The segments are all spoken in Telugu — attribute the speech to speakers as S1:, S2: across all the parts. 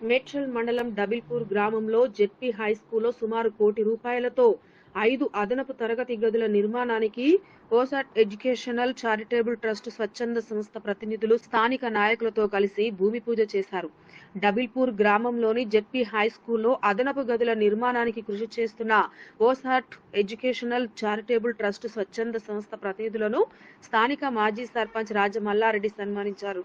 S1: మేడ్చల్ మండలం డబిల్పూర్ గ్రామంలో జెడ్పీ హై స్కూల్లో సుమారు కోటి రూపాయలతో ఐదు అదనపు తరగతి గదుల నిర్మాణానికి ఓసాట్ ఎడ్యుకేషనల్ చారిటబుల్ ట్రస్ట్ స్వచ్ఛంద సంస్థ ప్రతినిధులు స్థానిక నాయకులతో కలిసి భూమి పూజ చేశారు. డబిల్పూర్ గ్రామంలోని జెడ్పీ హై స్కూల్లో అదనపు గదుల నిర్మాణానికి కృషి చేస్తున్న ఓసాట్ ఎడ్యుకేషనల్ చారిటబుల్ ట్రస్ట్ స్వచ్ఛంద సంస్థ ప్రతినిధులను స్థానిక మాజీ సర్పంచ్ రాజమల్లారెడ్డి సన్మానించారు.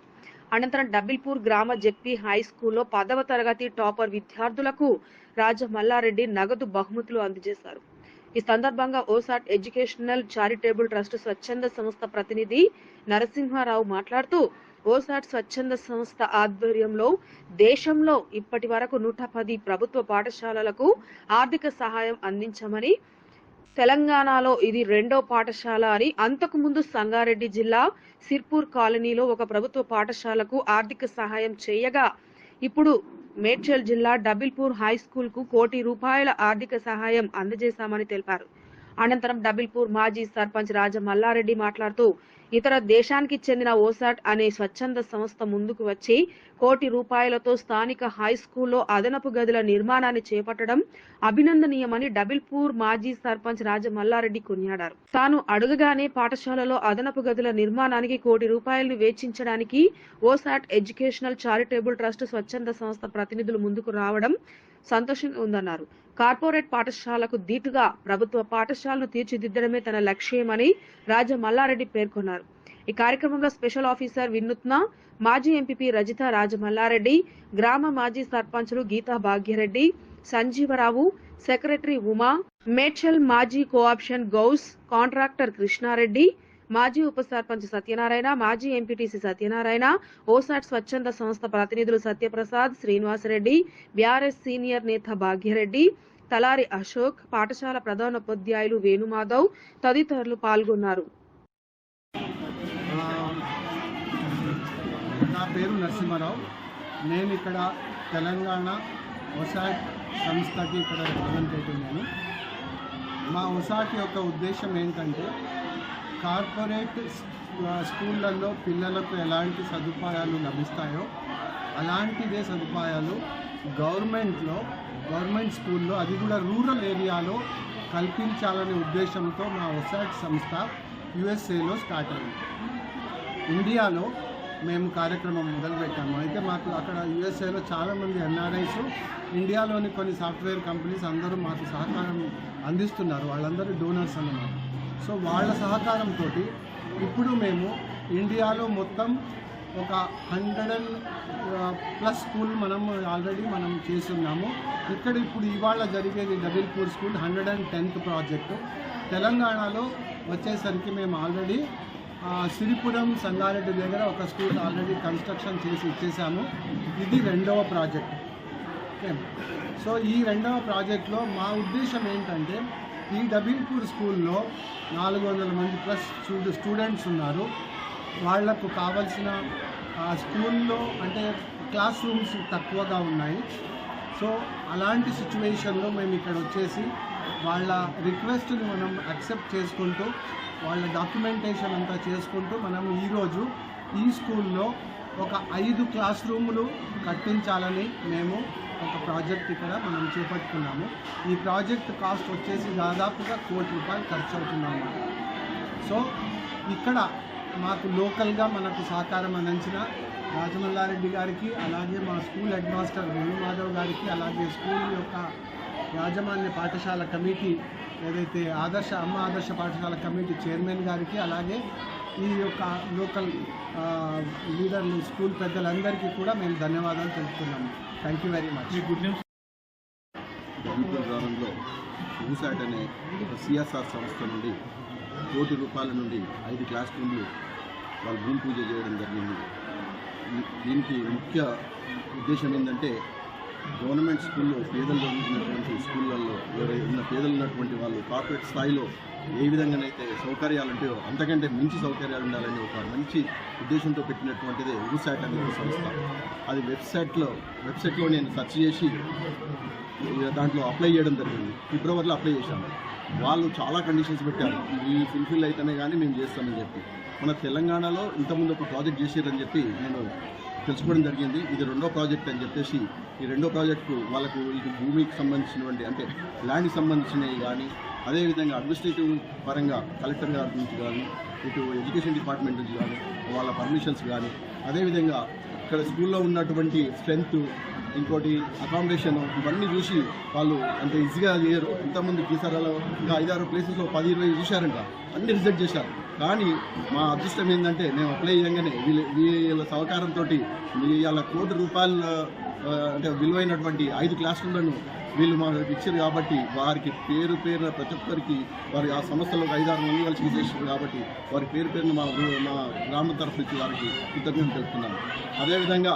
S1: అనంతరం డబిల్పూర్ గ్రామ జెడ్పీ హై స్కూల్లో పదవ తరగతి టాపర్ విద్యార్థులకు రాజమల్లారెడ్డి నగదు బహుమతులు అందజేశారు. ఈ సందర్భంగా ఓసాట్ ఎడ్యుకేషనల్ చారిటబుల్ ట్రస్ట్ స్వచ్ఛంద సంస్థ ప్రతినిధి నరసింహారావు మాట్లాడుతూ ఓసాట్ స్వచ్ఛంద సంస్థ ఆధ్వర్యంలో దేశంలో ఇప్పటి వరకు నూట పది ప్రభుత్వ పాఠశాలలకు ఆర్థిక సహాయం అందించమని తెలంగాణలో ఇది రెండో పాఠశాల అని అంతకు ముందు సంగారెడ్డి జిల్లా సిర్పూర్ కాలనీలో ఒక ప్రభుత్వ పాఠశాలకు ఆర్థిక సహాయం చేయగా ఇప్పుడు మేడ్చల్ జిల్లా డబిల్పూర్ హై స్కూల్కు కోటి రూపాయల ఆర్థిక సహాయం అందజేశామని తెలిపారు. అనంతరం డబిల్పూర్ మాజీ సర్పంచ్ రాజ మల్లారెడ్డి మాట్లాడుతూ ఇతర దేశానికి చెందిన ఓసాట్ అనే స్వచ్ఛంద సంస్థ ముందుకు వచ్చి కోటి రూపాయలతో స్థానిక హై స్కూల్లో అదనపు గదుల నిర్మాణాన్ని చేపట్టడం అభినందనీయమని డబిల్పూర్ మాజీ సర్పంచ్ రాజ మల్లారెడ్డి కొనియాడారు. తాను అడుగగానే పాఠశాలలో అదనపు గదుల నిర్మాణానికి కోటి రూపాయలను వేచించడానికి ఓసాట్ ఎడ్యుకేషనల్ చారిటబుల్ ట్రస్ట్ స్వచ్ఛంద సంస్థ ప్రతినిధులు ముందుకు రావడం సంతోషంగా ఉందన్నారు. కార్పొరేట్ పాఠశాలకు దీటుగా ప్రభుత్వ పాఠశాలను తీర్చిదిద్దడమే తన లక్ష్యమని రాజా మల్లారెడ్డి పేర్కొన్నారు. ఈ కార్యక్రమంలో స్పెషల్ ఆఫీసర్ వినూత్న మాజీ ఎంపీపీ రజిత రాజమల్లారెడ్డి గ్రామ మాజీ సర్పంచులు గీతా భాగ్యరెడ్డి సంజీవరావు సెక్రటరీ ఉమా మేడ్చల్ మాజీ కోఆప్షన్ గౌస్ కాంట్రాక్టర్ కృష్ణారెడ్డి మాజీ ఉప సర్పంచ్ సత్యనారాయణ మాజీ ఎంపీటీసీ సత్యనారాయణ ఓసాట్ స్వచ్ఛంద సంస్థ ప్రతినిధులు సత్యప్రసాద్ శ్రీనివాసరెడ్డి బీఆర్ఎస్ సీనియర్ నేత భాగ్యరెడ్డి తలారి అశోక్ పాఠశాల ప్రధానోపాధ్యాయులు వేణుమాధవ్ తదితరులు పాల్గొన్నారు.
S2: నా పేరు నరసింహారావు. నేను ఇక్కడ తెలంగాణ ఒసాట్ సంస్థకి ఇక్కడ రిప్రజెంటేటివ్ నేను మా ఒసాట్ యొక్క ఉద్దేశం ఏంటంటే కార్పొరేట్ స్కూళ్ళల్లో పిల్లలకు ఎలాంటి సదుపాయాలు లభిస్తాయో అలాంటిదే సదుపాయాలు గవర్నమెంట్లో గవర్నమెంట్ స్కూల్లో అది కూడా రూరల్ ఏరియాలో కల్పించాలనే ఉద్దేశంతో మా ఒసాట్ సంస్థ యుఎస్ఏలో స్టార్ట్ అయింది. ఇండియాలో మేము కార్యక్రమం మొదలుపెట్టాము. అయితే మాకు అక్కడ యుఎస్ఏలో చాలామంది ఎన్ఆర్ఐస్ ఇండియాలోని కొన్ని సాఫ్ట్వేర్ కంపెనీస్ అందరూ మాకు సహకారం అందిస్తున్నారు. వాళ్ళందరూ డోనర్స్ అన్నమాట. సో వాళ్ళ సహకారంతో ఇప్పుడు మేము ఇండియాలో మొత్తం ఒక హండ్రెడ్ అండ్ ప్లస్ స్కూల్ మనం ఆల్రెడీ మనం చేస్తున్నాము. ఇక్కడ ఇప్పుడు ఇవాళ జరిగేది Dabilpur school hundred and tenth project. తెలంగాణలో వచ్చేసరికి మేము ఆల్రెడీ సిరిపురం సంగారెడ్డి దగ్గర ఒక స్కూల్ ఆల్రెడీ కన్స్ట్రక్షన్ చేసి ఇచ్చేసాము. ఇది రెండవ ప్రాజెక్ట్. ఓకే? సో ఈ రెండవ ప్రాజెక్ట్లో మా ఉద్దేశం ఏంటంటే ఈ డబిల్పూర్ స్కూల్లో నాలుగు వందల మంది ప్లస్ స్టూ స్టూడెంట్స్ ఉన్నారు. వాళ్ళకు కావలసిన స్కూల్లో అంటే క్లాస్ రూమ్స్ తక్కువగా ఉన్నాయి. సో అలాంటి సిచ్యువేషన్లో మేము ఇక్కడ వచ్చేసి వాళ్ళ రిక్వెస్ట్ని మనం యాక్సెప్ట్ చేసుకుంటూ వాళ్ళ డాక్యుమెంటేషన్ అంతా చేసుకుంటూ మనం ఈరోజు ఈ స్కూల్లో ఒక ఐదు క్లాస్ రూములు కట్టించాలని మేము ఒక ప్రాజెక్ట్ ఇక్కడ మనం చేపట్టుకున్నాము. ఈ ప్రాజెక్ట్ కాస్ట్ వచ్చేసి దాదాపుగా కోటి రూపాయలు ఖర్చు అవుతున్నాము సో ఇక్కడ మాకు లోకల్గా మనకు సహకారం అందించిన రాజమల్లారెడ్డి గారికి అలాగే మా స్కూల్ హెడ్ మాస్టర్ వేణుమాధవ్ గారికి అలాగే స్కూల్ యొక్క యాజమాన్య పాఠశాల కమిటీ ఏదైతే ఆదర్శ అమ్మ ఆదర్శ పాఠశాల కమిటీ చైర్మన్ గారికి అలాగే ఈ యొక్క లోకల్ లీడర్లు స్కూల్ పెద్దలందరికీ కూడా మేము ధన్యవాదాలు తెలుపుతున్నాము. థ్యాంక్ యూ వెరీ మచ్
S3: డబ్ల్యూపీ గ్రామంలో ఊసాట్ అనే ఒక సిఎస్ఆర్ సంస్థ నుండి కోటి రూపాయల నుండి ఐదు క్లాస్ రూమ్లు వాళ్ళు భూమి పూజ చేయడం జరిగింది. దీనికి ముఖ్య ఉద్దేశం ఏంటంటే గవర్నమెంట్ స్కూల్లో పేదలు ఉన్నటువంటి స్కూళ్ళల్లో ఉన్న పేదలు ఉన్నటువంటి వాళ్ళు కార్పొరేట్ స్థాయిలో ఏ విధంగానైతే సౌకర్యాలు ఉంటాయో అంతకంటే మించి సౌకర్యాలు ఉండాలని ఒక మంచి ఉద్దేశంతో పెట్టినటువంటిదే ఉగుసాట్ అనే సంస్థ. అది వెబ్సైట్లో వెబ్సైట్లో నేను సెర్చ్ చేసి దాంట్లో అప్లై చేయడం జరిగింది. ఫిబ్రవరిలో అప్లై చేశాను. వాళ్ళు చాలా కండిషన్స్ పెట్టారు. ఇవి ఫుల్ఫిల్ అయితేనే కానీ మేము చేస్తామని చెప్పి. మన తెలంగాణలో ఇంతకుముందు ఒక ప్రాజెక్ట్ చేసేదని చెప్పి నేను తెలుసుకోవడం జరిగింది. ఇది రెండో ప్రాజెక్ట్ అని చెప్పేసి ఈ రెండో ప్రాజెక్టు వాళ్ళకు ఇది భూమికి సంబంధించినటువంటి అంటే ల్యాండ్కి సంబంధించినవి కానీ అదేవిధంగా అడ్మినిస్ట్రేటివ్ పరంగా కలెక్టర్ గారి నుంచి కానీ ఇటు ఎడ్యుకేషన్ డిపార్ట్మెంట్ నుంచి కానీ వాళ్ళ పర్మిషన్స్ కానీ అదేవిధంగా ఇక్కడ స్కూల్లో ఉన్నటువంటి స్ట్రెంగ్త్ ఇంకోటి అకామిడేషన్ ఇవన్నీ చూసి వాళ్ళు అంత ఈజీగా చేయరు. ఇంతకుముందు కీసరాలో ఇంకా ఐదారు ప్లేసెస్లో పది ఇరవై చూశారంట. అన్ని రిజెక్ట్ చేశారు. కానీ మా అదృష్టం ఏంటంటే మేము అప్లై చేయగానే వీళ్ళ వీళ్ళ సహకారంతో వీళ్ళ కోటి రూపాయల అంటే విలువైనటువంటి ఐదు క్లాసులను వీళ్ళు మాకు ఇచ్చారు కాబట్టి వారికి పేరు పేరున ప్రతి ఒక్కరికి వారి ఆ సంస్థలో ఒక ఐదారు మంది కలిసి చేసారు కాబట్టి వారి పేరు పేరున మా మా గ్రామం తరఫు నుంచి వారికి కృతజ్ఞతలు తెలుపుతున్నాను అదేవిధంగా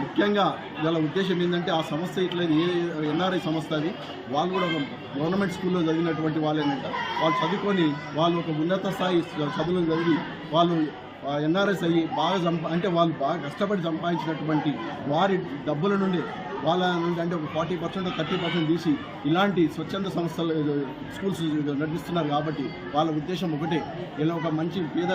S3: ముఖ్యంగా వాళ్ళ ఉద్దేశం ఏంటంటే ఆ సంస్థ ఇట్లా ఏ ఎన్ఆర్ఐ సంస్థ అది వాళ్ళు కూడా ఒక గవర్నమెంట్ స్కూల్లో చదివినటువంటి వాళ్ళేనంట. వాళ్ళు చదువుకొని వాళ్ళు ఒక ఉన్నత స్థాయి చదువులు చదివి వాళ్ళు ఎన్ఆర్ఎస్ అయ్యి బాగా సంపా అంటే వాళ్ళు బాగా కష్టపడి సంపాదించినటువంటి వారి డబ్బుల నుండి వాళ్ళ నుండి అంటే ఒక ఫార్టీ పర్సెంట్ థర్టీ పర్సెంట్ తీసి ఇలాంటి స్వచ్ఛంద సంస్థలు స్కూల్స్ నడిపిస్తున్నారు కాబట్టి వాళ్ళ ఉద్దేశం ఒకటే. ఇలా ఒక మంచి పేద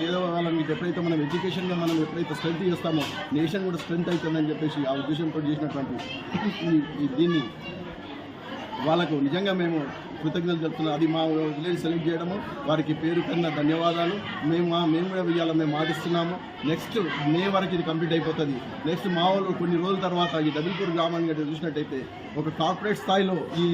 S3: పేద వాళ్ళని ఎప్పుడైతే మనం ఎడ్యుకేషన్గా మనం ఎప్పుడైతే స్ట్రెంత్ చేస్తామో నేషన్ కూడా స్ట్రెంత్ అవుతుందని చెప్పేసి ఆ ఉద్దేశంతో చేసినటువంటి దీన్ని వాళ్ళకు నిజంగా మేము కృతజ్ఞతలు చెప్తున్నాం. అది మా విలేజ్ సెలెక్ట్ చేయడము. వారికి పేరు కన్నా ధన్యవాదాలు. మేము మా మేము కూడా ఇవాళ మేము మాటిస్తున్నాము. నెక్స్ట్ మే వరకు ఇది కంప్లీట్ అయిపోతుంది. నెక్స్ట్ మా వాళ్ళు కొన్ని రోజుల తర్వాత ఈ డబుల్పూర్ గ్రామాన్ని గట్రా చూసినట్టయితే ఒక కార్పొరేట్ స్థాయిలో ఈ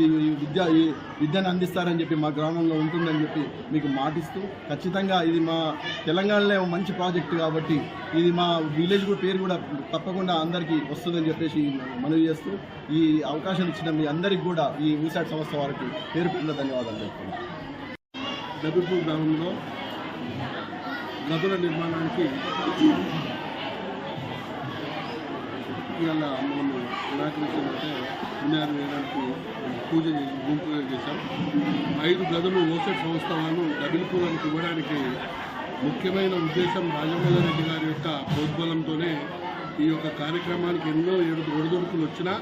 S3: విద్య ఈ విద్యను అందిస్తారని చెప్పి మా గ్రామంలో ఉంటుందని చెప్పి మీకు మాటిస్తూ ఖచ్చితంగా ఇది మా తెలంగాణలో మంచి ప్రాజెక్టు కాబట్టి ఇది మా విలేజ్ కూడా పేరు కూడా తప్పకుండా అందరికీ వస్తుందని చెప్పేసి మనవి చేస్తూ ఈ అవకాశం ఇచ్చిన మీ అందరికీ కూడా ఈ ఊసాట్ సంస్థ వారికి పేరు పేరున ధన్యవాదాలు చెప్తున్నాను
S4: దగ్గరపూర్ గ్రామంలో గదుల నిర్మాణానికి ఇవాళ మనము నిరాకరించిన పుణ్యాన్ని వేయడానికి పూజ చేసి భూమి చేశాం. ఐదు గదులు ఓసెట్ సంస్థ వాళ్ళు డబుల్పూర్కి ఇవ్వడానికి ముఖ్యమైన ఉద్దేశం రాజమోహన్ రెడ్డి గారి యొక్క ప్రోద్బలంతోనే ఈ యొక్క కార్యక్రమానికి ఎన్నో ఎడు ఒడిదొడుకులు వచ్చినా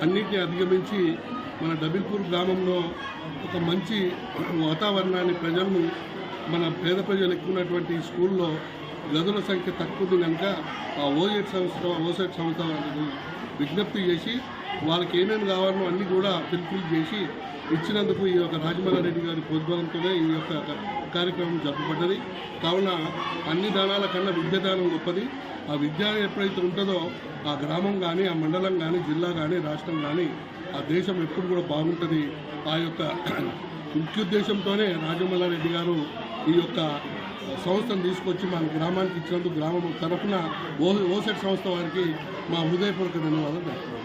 S4: అన్నిటిని అధిగమించి మన డబిల్పూర్ గ్రామంలో ఒక మంచి వాతావరణాన్ని ప్రజలను మన పేద ప్రజలు ఎక్కువ ఉన్నటువంటి స్కూల్లో గదుల సంఖ్య తక్కువ కనుక ఆ ఓజెట్ సంస్థ ఓసెట్ సంస్థ విజ్ఞప్తి చేసి వాళ్ళకి ఏమేమి కావాలో అన్నీ కూడా ఫిల్ఫిల్ చేసి ఇచ్చినందుకు ఈ యొక్క రాజమల్లా రెడ్డి గారి ప్రోద్బలంతోనే ఈ యొక్క కార్యక్రమం జరపబడ్డది కావున అన్ని దానాల కన్నా విద్యాదానం గొప్పది. ఆ విద్య ఎప్పుడైతే ఉంటుందో ఆ గ్రామం కానీ ఆ మండలం కానీ జిల్లా కానీ రాష్ట్రం కానీ ఆ దేశం ఎప్పుడు కూడా బాగుంటుంది. ఆ యొక్క ముఖ్యోద్దేశంతోనే రాజమల్లారెడ్డి గారు ఈ యొక్క సంస్థను తీసుకొచ్చి మన గ్రామానికి ఇచ్చినందుకు గ్రామం తరఫున ఓ ఓసెట్ సంస్థ వారికి మా హృదయపూర్వక ధన్యవాదాలు తెలుపుతున్నాను